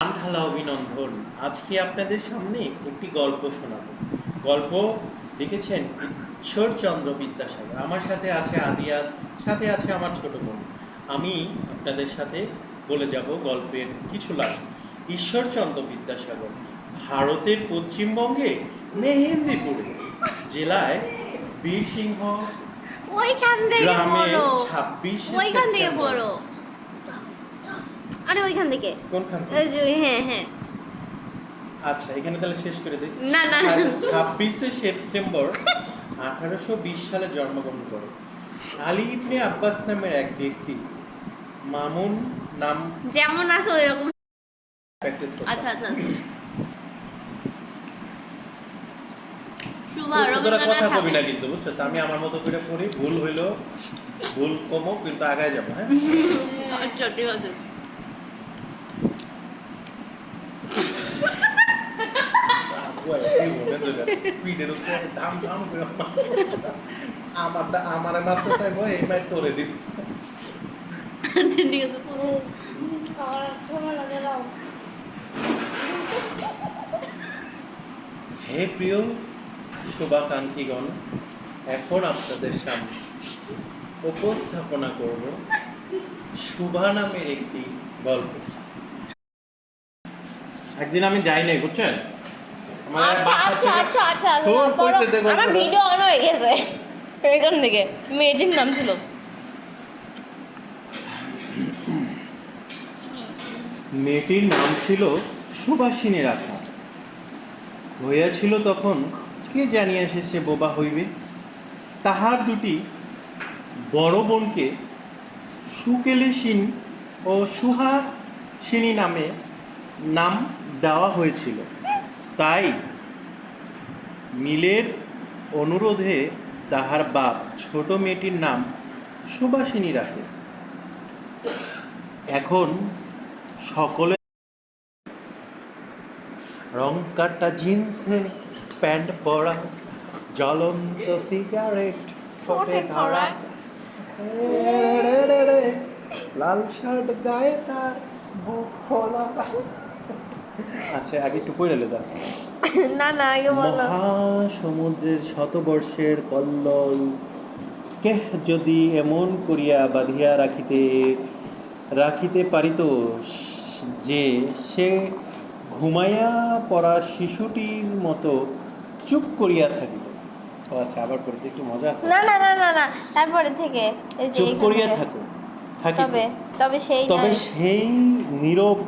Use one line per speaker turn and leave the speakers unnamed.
প্রাণঢালা অভিনন্দন। আজকে আপনাদের সামনে একটি গল্প শোনাবো। গল্প লিখেছেন ঈশ্বরচন্দ্র বিদ্যাসাগর। আমার সাথে আছে আদিয়াত সাথে আছে আমার ছোট বোন। আমি আপনাদের সাথে বলে যাব গল্পের কিছু লাইন। ঈশ্বরচন্দ্র বিদ্যাসাগর ভারতের পশ্চিমবঙ্গে মেহেন্দিপুর জেলায় বীরসিংহ গ্রামের
পড়ো।
ছাব্বিশ
আরে ওইখান থেকে।
কোনখান থেকে?
হ্যাঁ হ্যাঁ।
আচ্ছা এখানে তাহলে শেষ করে দিই।
না, না, না।
ছাব্বিশে সেপ্টেম্বর আঠারোশো বিশ সালে জন্মগ্রহণ করে। আলী ইবনে আব্বাস নামের এক ব্যক্তি মামুন নাম
যেমন আছে ওই রকম
প্র্যাকটিস করতেন
আচ্ছা আচ্ছা। আচ্ছা
কথা কবি না কিন্তু বুঝছ আমি আমার মতো করে পড়ি ভুল হইল ভুল কমো কিন্তু আগায় যাব হ্যাঁ? মনে পিঠের উপরে করে আমার আমার এই মাই তোরে। হে প্রিয় শুভাকাঙ্ক্ষীগণ এখন আপনাদের সামনে উপস্থাপনা করব শুভা নামের একটি গল্প। একদিন আমি যাই নাই বুঝছেন?
আচ্ছা আচ্ছা আচ্ছা আচ্ছা আচ্ছা।
পরিচিত গল্প।
আমার ভিডিও অন হয়ে গেছে। এখান থেকে। মেয়েটির নাম ছিল।
মেয়েটির নাম ছিল সুবাসিনী রাখা। হইয়াছিল তখন কে জানিয়া এসেছে বোবা হইবে? তাহার দুটি বড় বোনকে সুকেলেসিন ও সুহাসিনী নামে নাম দেওয়া হয়েছিল। তাই মিলের অনুরোধে তাহার বাপ ছোট মেয়েটির নাম সুবাসিনী রাখে এখন সকলে রং কাটা জিন্সে প্যান্ট পরা জ্বলন্ত সিগারেট ঠোঁটে ধরা লাল শার্ট গায়ে তার বুক খোলা আচ্ছা আগে একটু পড়ে লেদা
না না আগে বলো।
মহাসমুদ্রের শতবর্ষের যদি এমন করিয়া বাঁধিয়া রাখিতে রাখিতে পারিত যে সে ঘুমাইয়া পড়া শিশুটির মতো চুপ করিয়া থাকিত। ও আচ্ছা আবার পড়তে একটু মজা আছে।
না না না না না তারপরে থেকে এই যে
চুপ করিয়া
থাকো তবে তবে সেই
তবে সেই নীরব